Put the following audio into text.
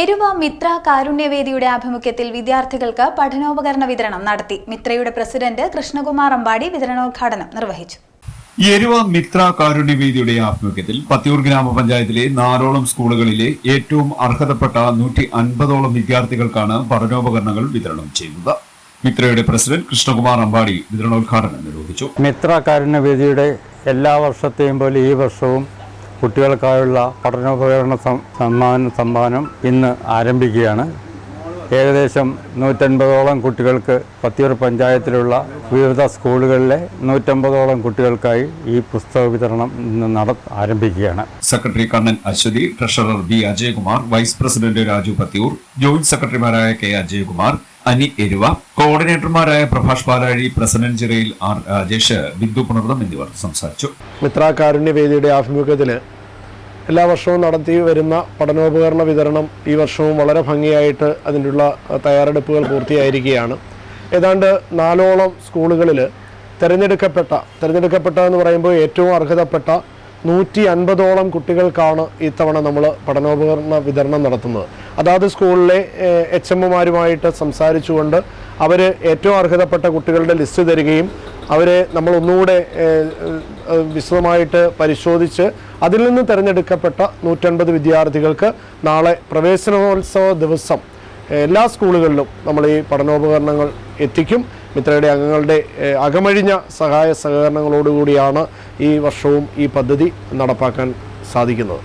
എരുവ മിത്ര കാരുണ്യവേദിയുടെ ആഭിമുഖ്യത്തിൽ വിദ്യാർത്ഥികൾക്ക് പഠനോപകരണ വിതരണം നടത്തി. മിത്രയുടെ പ്രസിഡന്റ് കൃഷ്ണകുമാർ അമ്പാടി വിതരണോദ്ഘാടനം നിർവഹിച്ചു. എരുവ മിത്ര കാരുണ്യവേദിയുടെ ആഭിമുഖ്യത്തിൽ പത്തിയൂർ ഗ്രാമപഞ്ചായത്തിലെ നാലോളം സ്കൂളുകളിലെ ഏറ്റവും അർഹതപ്പെട്ട നൂറ്റി അൻപതോളം വിദ്യാർത്ഥികൾക്കാണ് പഠനോപകരണങ്ങൾ വിതരണം ചെയ്യുന്നത്. മിത്രയുടെ പ്രസിഡന്റ് കൃഷ്ണകുമാർ അമ്പാടി വിതരണോദ്ഘാടനം നിർവഹിച്ചു. മിത്ര കാരുണ്യവേദിയുടെ എല്ലാ വർഷത്തെയും പോലെ ഈ വർഷവും കുട്ടികൾക്കായുള്ള പഠനോപകരണ സമ്മാന സമ്മാനം ഇന്ന് ആരംഭിക്കുകയാണ്. ഏകദേശം നൂറ്റൻപതോളം കുട്ടികൾക്ക് പത്തിയൂർ പഞ്ചായത്തിലുള്ള വിവിധ സ്കൂളുകളിലെ നൂറ്റമ്പതോളം കുട്ടികൾക്കായി ഈ പുസ്തക വിതരണം ഇന്ന് നട ആരംഭിക്കുകയാണ്. Secretary Kannan Aswathy treasurer B Ajayakumar vice president Raju Pathiyoor joint സെക്രട്ടറിമാരായ കെ അജയകുമാർ അനി എരുവ കോർഡിനേറ്റർമാരായ പ്രഭാഷ് പാലാഴി പ്രസിഡന്റ് ചിറയിൽ ആർ രാജേഷ് ബിന്ദു പുണർദം എന്നിവർ സംസാരിച്ചു. മിത്ര കാരുണ്യവേദിയുടെ ആഭിമുഖ്യത്തിൽ എല്ലാ വർഷവും നടത്തി വരുന്ന പഠനോപകരണ വിതരണം ഈ വർഷവും വളരെ ഭംഗിയായിട്ട് അതിനുള്ള തയ്യാറെടുപ്പുകൾ പൂർത്തിയായിരിക്കുകയാണ്. ഏതാണ്ട് നാലോളം സ്കൂളുകളിൽ തിരഞ്ഞെടുക്കപ്പെട്ട തിരഞ്ഞെടുക്കപ്പെട്ട എന്ന് പറയുമ്പോൾ ഏറ്റവും അർഹതപ്പെട്ട നൂറ്റി അൻപതോളം കുട്ടികൾക്കാണ് ഇത്തവണ നമ്മൾ പഠനോപകരണ വിതരണം നടത്തുന്നത്. അതാത് സ്കൂളിലെ എച്ച് എമ്മുമാരുമായിട്ട് സംസാരിച്ചുകൊണ്ട് അവർ ഏറ്റവും അർഹതപ്പെട്ട കുട്ടികളുടെ ലിസ്റ്റ് തരികയും അവരെ നമ്മൾ ഒന്നുകൂടെ വിശദമായിട്ട് പരിശോധിച്ച് അതിൽ നിന്ന് തിരഞ്ഞെടുക്കപ്പെട്ട നൂറ്റൻപത് വിദ്യാർത്ഥികൾക്ക് നാളെ പ്രവേശനോത്സവ ദിവസം എല്ലാ സ്കൂളുകളിലും നമ്മൾ ഈ പഠനോപകരണങ്ങൾ എത്തിക്കും. മിത്രയുടെ അംഗങ്ങളുടെ അകമഴിഞ്ഞ സഹായ സഹകരണങ്ങളോടുകൂടിയാണ് ഈ വർഷവും ഈ പദ്ധതി നടപ്പാക്കാൻ സാധിക്കുന്നത്.